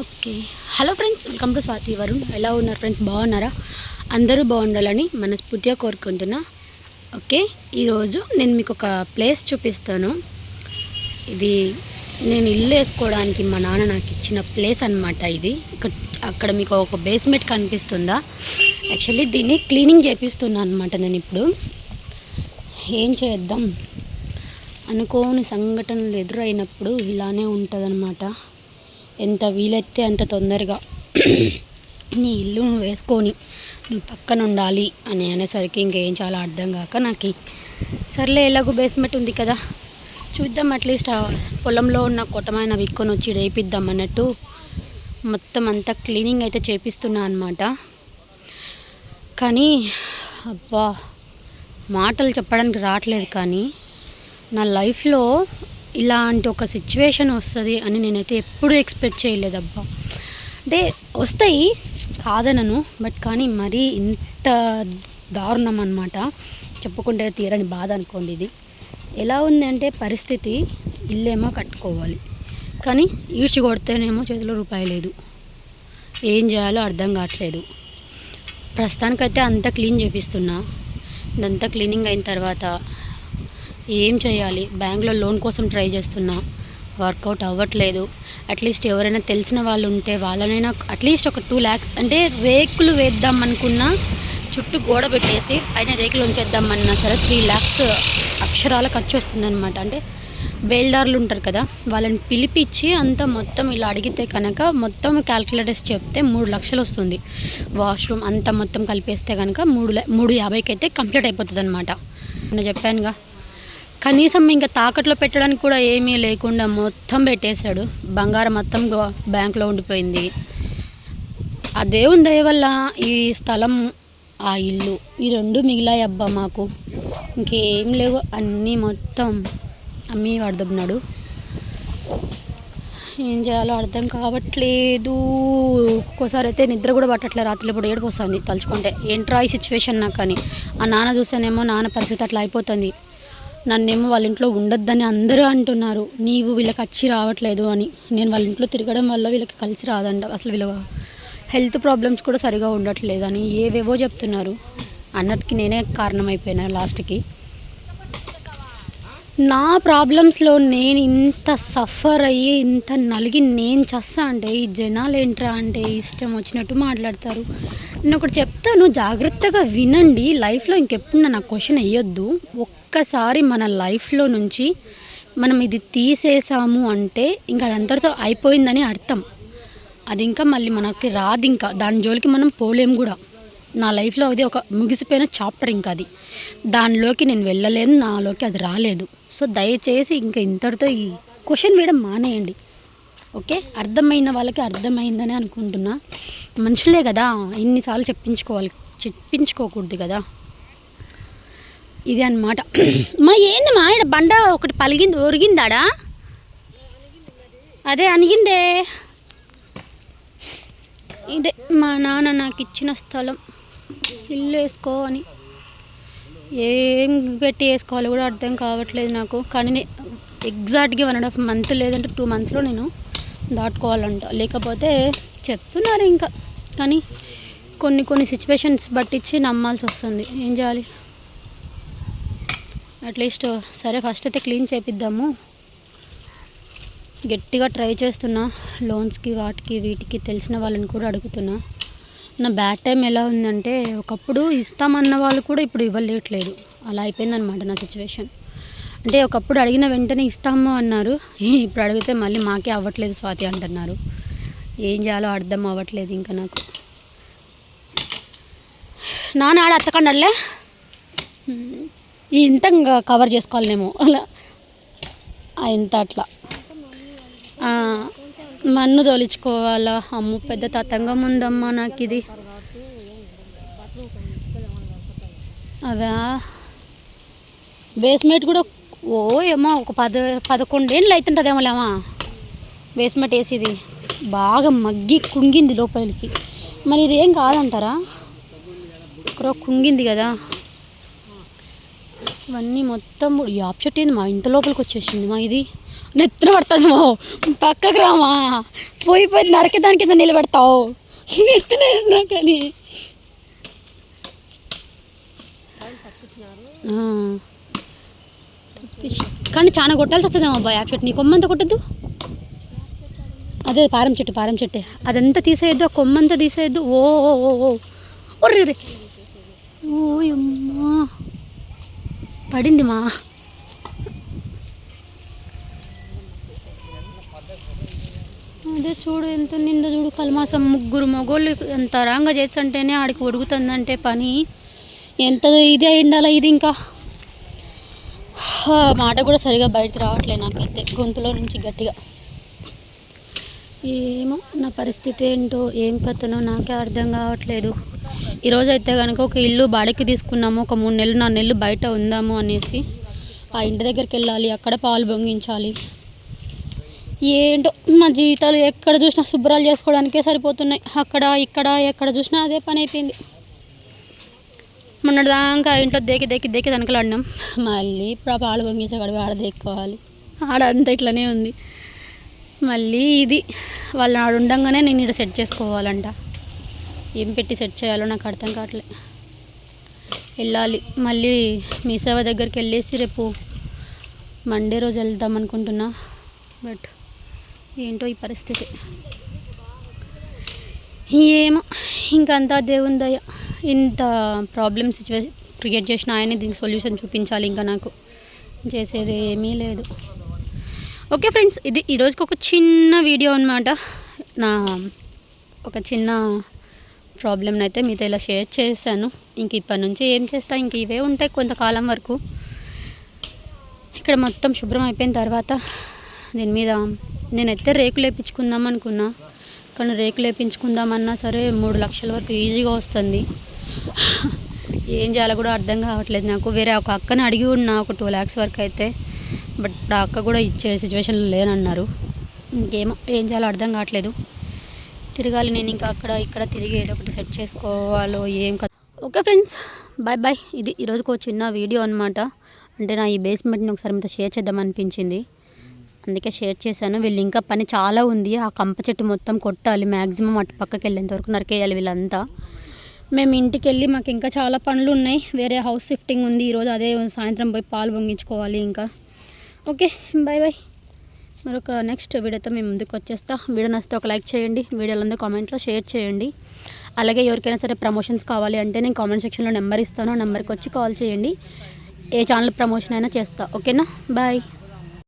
Okay. Hello friends welcome to Swathi Varun. ఎలా ఉన్నారు friends? బాగున్నారా? అందరూ బాగుండాలని మనస్ఫూర్తిగా కోరుకుంటున్నా. ఓకే ఈరోజు నేను మీకు ఒక ప్లేస్ చూపిస్తాను. ఇది నేను ఇల్లు వేసుకోవడానికి మా నాన్న నాకు ఇచ్చిన ప్లేస్ అన్నమాట ఇది. ఇక్కడ అక్కడ మీకు ఒక బేస్మెంట్ కనిపిస్తుందా? యాక్చువల్లీ దీన్ని క్లీనింగ్ చేపిస్తున్నాను అనమాట నేను ఇప్పుడు. ఏం చేద్దాం? అనుకోని సంఘటనలు ఎదురైనప్పుడు ఇలానే ఉంటుందన్నమాట. ఎంత వీలైతే అంత తొందరగా నీ ఇల్లు నువ్వు వేసుకొని నువ్వు పక్కన ఉండాలి అని అనేసరికి ఇంకేం చాలా అర్థం కాక నాకు సర్లే ఎలాగో బేస్మెంట్ ఉంది కదా చూద్దాం అట్లీస్ట్ పొలంలో ఉన్న కొట్టమైన విక్కొని వచ్చి రేపిద్దాం అన్నట్టు మొత్తం అంతా క్లీనింగ్ అయితే చేపిస్తున్నా అనమాట కానీ అబ్బా మాటలు చెప్పడానికి రావట్లేదు కానీ నా లైఫ్లో ఇలాంటి ఒక సిచ్యువేషన్ వస్తుంది అని నేనైతే ఎప్పుడూ ఎక్స్పెక్ట్ చేయలేదబ్బా. అంటే వస్తాయి కాదనను బట్ కానీ మరీ ఇంత దారుణం అనమాట చెప్పుకుంటే తీరని బాధ అనుకోండి ఇది. ఎలా ఉంది అంటే పరిస్థితి ఇల్లేమో కట్టుకోవాలి. కానీ ఈడ్చి కొడితేనేమో చేతిలో రూపాయి లేదు. ఏం చేయాలో అర్థం కావట్లేదు. ప్రస్తుతానికైతే అంతా క్లీన్ చేపిస్తున్నా. ఇదంతా క్లీనింగ్ అయిన తర్వాత ఏం చేయాలి? బ్యాంక్లో లోన్ కోసం ట్రై చేస్తున్నా. వర్కౌట్ అవ్వట్లేదు. అట్లీస్ట్ ఎవరైనా తెలిసిన వాళ్ళు ఉంటే వాళ్ళనైనా అట్లీస్ట్ ఒక టూ ల్యాక్స్ అంటే రేకులు వేద్దాం అనుకున్నా చుట్టూ గోడ పెట్టేసి పైన రేకులు ఉంచేద్దామన్నా సరే త్రీ ల్యాక్స్ అక్షరాల ఖర్చు వస్తుందన్నమాట. అంటే బేల్దారులు ఉంటారు కదా వాళ్ళని పిలిపించి అంతా మొత్తం ఇలా అడిగితే కనుక మొత్తం క్యాల్కులేటర్స్ చెప్తే మూడు లక్షలు వస్తుంది. వాష్రూమ్ అంతా మొత్తం కలిపేస్తే కనుక మూడు మూడు యాభైకి అయితే కంప్లీట్ అయిపోతుంది అనమాట నేను చెప్పానుగా కనీసం ఇంకా తాకట్లో పెట్టడానికి కూడా ఏమీ లేకుండా మొత్తం పెట్టేశాడు. బంగారం మొత్తం బ్యాంక్లో బ్యాంకులో ఉండిపోయింది. ఆ దేవుని దయ వల్ల ఈ స్థలం ఆ ఇల్లు ఈ రెండు మిగిలాయి అబ్బా మాకు. ఇంకేం లేవు అన్నీ మొత్తం అమ్మి పడుతున్నాడు ఏం చేయాలో అర్థం కావట్లేదు. ఒక్కోసారి అయితే నిద్ర కూడా పట్టట్లేదు రాత్రి ఇప్పుడు ఏడుపు తలుచుకుంటే. ఏంట్రా ఈ సిచ్యువేషన్ నాకు కానీ ఆ నాన్న చూసానేమో నాన్న పరిస్థితి అట్లా అయిపోతుంది. నన్నేమో వాళ్ళ ఇంట్లో ఉండొద్దని అందరూ అంటున్నారు. నీవు వీళ్ళకి వచ్చి రావట్లేదు అని. నేను వాళ్ళ ఇంట్లో తిరగడం వల్ల వీళ్ళకి కలిసి రాదంట. అసలు వీళ్ళ హెల్త్ ప్రాబ్లమ్స్ కూడా సరిగా ఉండట్లేదు అని ఏవేవో చెప్తున్నారు. అన్నట్టుకి నేనే కారణమైపోయినా లాస్ట్కి. నా ప్రాబ్లమ్స్లో నేను ఇంత సఫర్ అయ్యి ఇంత నలిగి నేను చస్తా అంటే ఈ జనాలు ఏంట్రా అంటే ఇష్టం వచ్చినట్టు మాట్లాడతారు. నేను ఒకటి చెప్తాను జాగ్రత్తగా వినండి. లైఫ్లో ఇంకెప్పుడు నా క్వశ్చన్ వేయొద్దు. ఒక్కసారి మన లైఫ్లో నుంచి మనం ఇది తీసేసాము అంటే ఇంకా అది అంతటితో అయిపోయిందని అర్థం. అది ఇంకా మళ్ళీ మనకి రాదు ఇంకా. దాని జోలికి మనం పోలేము కూడా. నా లైఫ్లో అది ఒక ముగిసిపోయిన చాప్టర్ ఇంకా అది. దానిలోకి నేను వెళ్ళలేను నాలోకి అది రాలేదు. సో దయచేసి ఇంకా ఇంతటితో ఈ క్వశ్చన్ వేయడం మానేయండి. ఓకే? అర్థమైన వాళ్ళకి అర్థమైందని అనుకుంటున్నా. మనుషులే కదా ఇన్నిసార్లు చెప్పించుకోవాలి చెప్పించుకోకూడదు కదా. ఇది అన్నమాట. మా ఏంది మా ఈడ బండ ఒకటి పలిగింది ఒరిగిందాడా? అదే అనిగిందే. ఇదే మా నాన్న నాకు ఇచ్చిన స్థలం. ఇల్లు వేసుకో అని. ఏం పెట్టి వేసుకోవాలో కూడా అర్థం కావట్లేదు నాకు. కానీ ఎగ్జాక్ట్గా వన్ అండ్ హాఫ్ మంత్ లేదంటే టూ మంత్స్లో నేను దాటుకోవాలంట. లేకపోతే చెప్తున్నారు ఇంకా. కానీ కొన్ని కొన్ని సిచ్యువేషన్స్ బట్టించి నమ్మాల్సి వస్తుంది. ఏం చేయాలి? అట్లీస్ట్ సరే ఫస్ట్ అయితే క్లీన్ చేపిద్దాము. గట్టిగా ట్రై చేస్తున్నా లోన్స్కి వాటికి వీటికి తెలిసిన వాళ్ళని కూడా అడుగుతున్నా. నా బ్యాడ్ టైం ఎలా ఉందంటే ఒకప్పుడు ఇస్తామన్న వాళ్ళు కూడా ఇప్పుడు ఇవ్వలేట్లేదు. అలా అయిపోయిందనమాట నా సిచ్యువేషన్. అంటే ఒకప్పుడు అడిగిన వెంటనే ఇస్తాము అన్నారు. ఇప్పుడు అడిగితే మళ్ళీ మాకే అవ్వట్లేదు స్వాతి అంటున్నారు. ఏం చేయాలో అర్థం అవ్వట్లేదు ఇంకా నాకు. నాన్న ఆడ అత్తకండలే ఇంత ఇంకా కవర్ చేసుకోవాలేమో అలా. ఇంత అట్లా. మన్ను తోలించుకోవాలా? అమ్మ పెద్ద తతంగం ఉందమ్మా నాకు ఇది అవా బేస్మెంట్ కూడా ఓ ఏమో ఒక పద పదకొండేళ్ళు అవుతుంటుందేమోలేమా బేస్మెంట్ వేసేది బాగా మగ్గి కుంగింది లోపలికి. మరి ఇది ఏం కాదంటారా? ఒకరో కుంగింది కదా. ఇవన్నీ మొత్తం యాప్ చెట్టు ఏంది? మా ఇంత లోపలికి వచ్చేసింది. మా ఇది నెత్తిన పడుతుంది మా పక్కకు రామా పోయి పోయి నరకి దాని కింద నిలబెడతావు. నెత్తిన కానీ కానీ చాలా కొట్టాల్సి వస్తుంది అబ్బాయి యాప్ చెట్టు నీ కొమ్మంతా కొట్టద్దు. అదే పారం చెట్టు పారం చెట్టే. అదంతా తీసేయద్దు ఆ కొమ్మంతా తీసేయద్దు. ఓ ఓ ఓ ఓ. రే ఓ అమ్మా పడింది మా అదే చూడు ఎంత నిందో చూడు కల్మాసం. ముగ్గురు మగోళ్ళు ఎంత రాంగా చేస్తుంటేనే ఆడికి ఒడుగుతుందంటే పని. ఎంత ఇది అయి ఉండాలా ఇది ఇంకా? మాట కూడా సరిగా బయటకు రావట్లేదు నాకైతే. గొంతులో నుంచి గట్టిగా. ఏమో నా పరిస్థితి ఏంటో ఏం కథనో నాకే అర్థం కావట్లేదు. ఈరోజు అయితే కనుక ఒక ఇల్లు బాడీకి తీసుకున్నాము ఒక మూడు నెలలు నాలుగు నెలలు బయట ఉందాము అనేసి ఆ ఇంటి దగ్గరికి వెళ్ళాలి అక్కడ పాలు పొంగించాలి. ఏంటో మా జీవితాలు ఎక్కడ చూసినా శుభ్రాలు చేసుకోవడానికే సరిపోతున్నాయి. అక్కడ ఇక్కడ ఎక్కడ చూసినా అదే పని అయిపోయింది. మొన్నటిదాకా ఇంట్లో దేకి దేకి దేకి తనకలాడినాం మళ్ళీ ఇప్పుడు ఆ పాలు పొంగించే గడివి ఆడ దేక్కోవాలి. ఆడ అంతా ఇట్లనే ఉంది. మళ్ళీ ఇది వాళ్ళు ఆడుండగానే నేను ఇక్కడ సెట్ చేసుకోవాలంట. ఏం పెట్టి సెట్ చేయాలో నాకు అర్థం కావట్లే. వెళ్ళాలి. మళ్ళీ మీ సేవ దగ్గరికి వెళ్ళేసి రేపు మండే రోజు వెళ్దాం అనుకుంటున్నా. బట్ ఏంటో ఈ పరిస్థితి. ఏమో ఇంకంతా దేవుని దయ. ఇంత ప్రాబ్లమ్ సిచ్యువే క్రియేట్ చేసిన ఆయనే దీనికి సొల్యూషన్ చూపించాలి ఇంకా నాకు. చేసేది ఏమీ లేదు. ఓకే ఫ్రెండ్స్ ఇది ఈరోజుకి ఒక చిన్న వీడియో అనమాట నా ఒక చిన్న ప్రాబ్లమ్ని అయితే మీతో ఇలా షేర్ చేశాను. ఇంక ఇప్పటి నుంచి ఏం చేస్తా ఇంక ఇవే ఉంటాయి కొంతకాలం వరకు. ఇక్కడ మొత్తం శుభ్రం అయిపోయిన తర్వాత దీని మీద నేనైతే రేకులు లేపించుకుందాం అనుకున్నా. కానీ రేకులు వేయించుకుందామన్నా సరే మూడు లక్షల వరకు ఈజీగా వస్తుంది. ఏం చేయాలో కూడా అర్థం కావట్లేదు నాకు. వేరే ఒక అక్కని అడిగి ఉన్నా ఒక టూ ల్యాక్స్ వరకు అయితే. బట్ ఆ అక్క కూడా ఇచ్చే సిచ్యువేషన్లో లేనన్నారు. ఇంకేమో ఏం చేయాలో అర్థం కావట్లేదు. తిరగాలి నేను ఇంకా అక్కడ ఇక్కడ తిరిగి ఏదో ఒకటి సెట్ చేసుకోవాలో ఏం కదా ఓకే ఫ్రెండ్స్ బాయ్ బాయ్. ఇది ఈరోజుకు ఒక చిన్న వీడియో అనమాట అంటే నా ఈ బేస్మెంట్ని ఒకసారి మీతో షేర్ చేద్దాం అనిపించింది. అందుకే షేర్ చేశాను. వీళ్ళు ఇంకా పని చాలా ఉంది. ఆ కంప చెట్టు మొత్తం కొట్టాలి. మ్యాక్సిమం అటు పక్కకి వెళ్ళేంత వరకు నరికేయాలి వీళ్ళంతా. మేము ఇంటికి వెళ్ళి మాకు ఇంకా చాలా పనులు ఉన్నాయి. వేరే హౌస్ షిఫ్టింగ్ ఉంది. ఈరోజు అదే సాయంత్రం పోయి పాలు పొంగించుకోవాలి ఇంకా. Okay bye bye. మరొక నెక్స్ట్ వీడియోతో మేము ముందుకు వచ్చేస్తా. వీడియో నచ్చితే ఒక లైక్ చేయండి వీడియోలందరూ కామెంట్లో షేర్ చేయండి. అలాగే ఎవరికైనా సరే ప్రమోషన్స్ కావాలి అంటే నేను కామెంట్ సెక్షన్లో నెంబర్ ఇస్తాను నెంబర్కి వచ్చి కాల్ చేయండి. ఏ ఛానల్ ప్రమోషన్ అయినా చేస్తా. ఓకేనా బాయ్